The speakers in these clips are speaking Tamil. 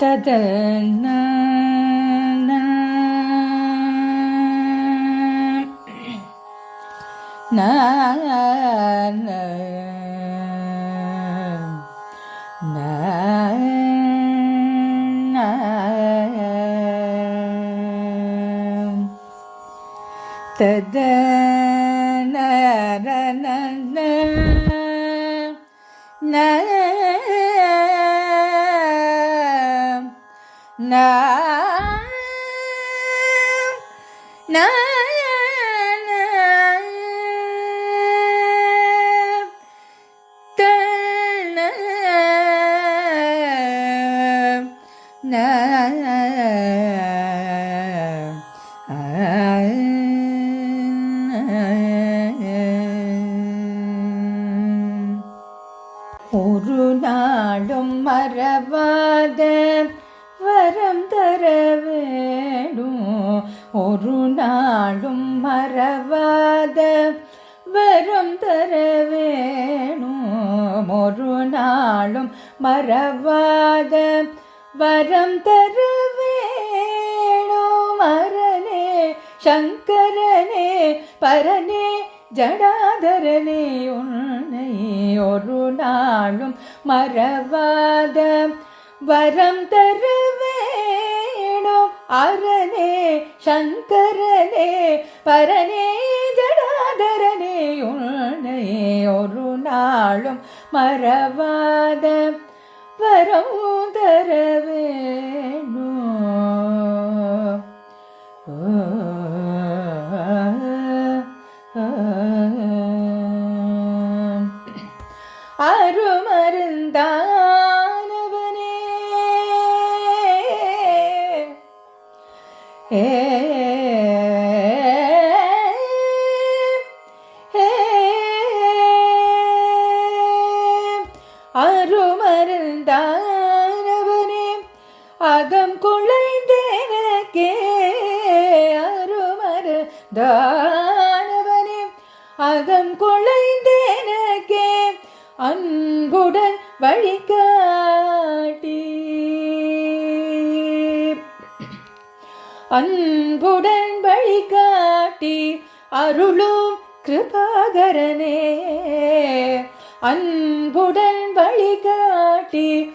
तद तद न ததன தத ஒரு நாளும் மறவாத வரம் தர வேணும். ஒரு நாளும் மறவாத வரம் தர வேணும். ஒரு நாளும் மறவாத வரம் தர வேணும். மரனே சங்கரனே பரனே ஜடாதரனே உன்னை ஒரு நாளும் மறவாத வரம் தர வேணும். அரணே சங்கரனே பரனே ஜடாதரனே உன்னை ஒரு நாளும் மறவாத வரம் தர வேணும். அருமருந்தானவனே தானவனே அகம் குழைந்தேனக்கே அன்புடன் வழிகாட்டி. அன்புடன் வழிகாட்டி அருளும் கிருபாகரனே. அன்புடன் வழிகாட்டி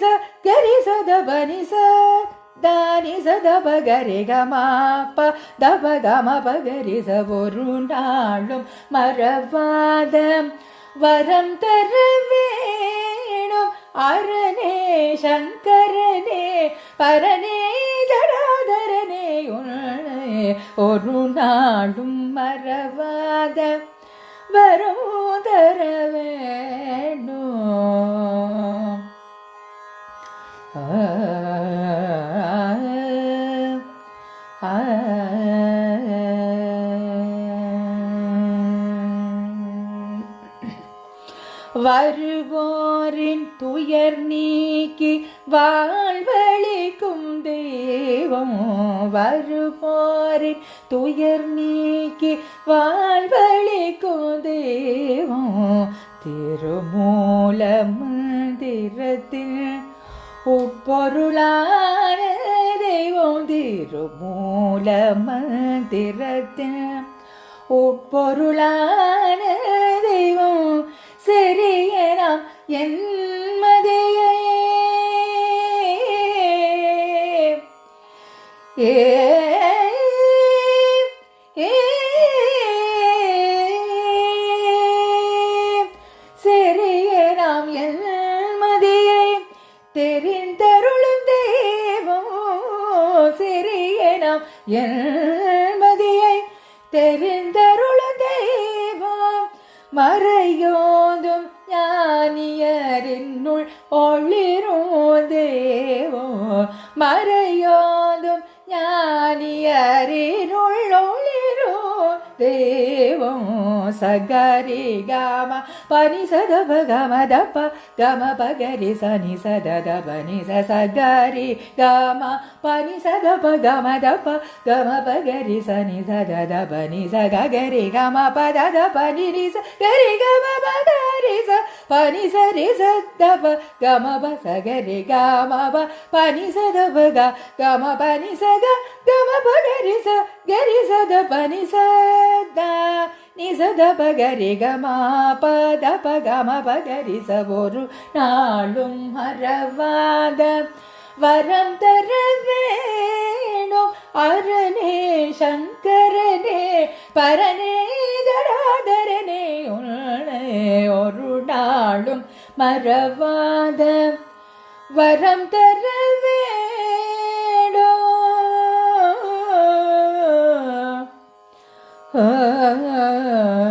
ச கரி சத பனி ச தானி சதப கரி கமாப்ப தப கம பகரி ச ஒரு நாளும் மறவாத வரம் தர வேணும். அரணே சங்கரனே பரனே ஜடாதரனே உன்னை ஒரு நாளும் மறவாத வரும் தர வருவோரின் துயர் நீக்கி வாழ்வழிக்கும் தெய்வம் வருவோரின் துயர் நீக்கி வாழ்வழி பொருளான தெய்வம் திருமூல மந்திரத்தில் உட்பொருளான தெய்வம் சரியனாம் என்மதையே ஏ சிறியனாம் என்மதியை தெரிந்தருளும் தெய்வம் மறையோதும் ஞானியரின்னுள் ஒளி ஒளிரும் தேவோ மறையோதும் ஞானியரினுள்ளொளிரும் देवं सगरि गम, पनि सदभ गम दप, गम पगरि सनि सद दनि स सगरि गम, पनि सदप गम दप, गम पगरि सनि सद दनि स गगरि गम, पद पनि नि स, गरि गम पगरि स, पनि स रि स दप, गम ब स गरि गम ब पनि सदभ ग, गम पनि स ग, गम पगरि स, गरि स द, पनि स sa da pa ga re ga ma pa da pa ga ma pa ga ri sa ஒரு நாளும் மறவாத வரம் தர வேணும் அரணே சங்கரனே பரனே கடாதரனே உன்னை ஒரு நாளும் மறவாத வரம் தர வேண்டும் ah,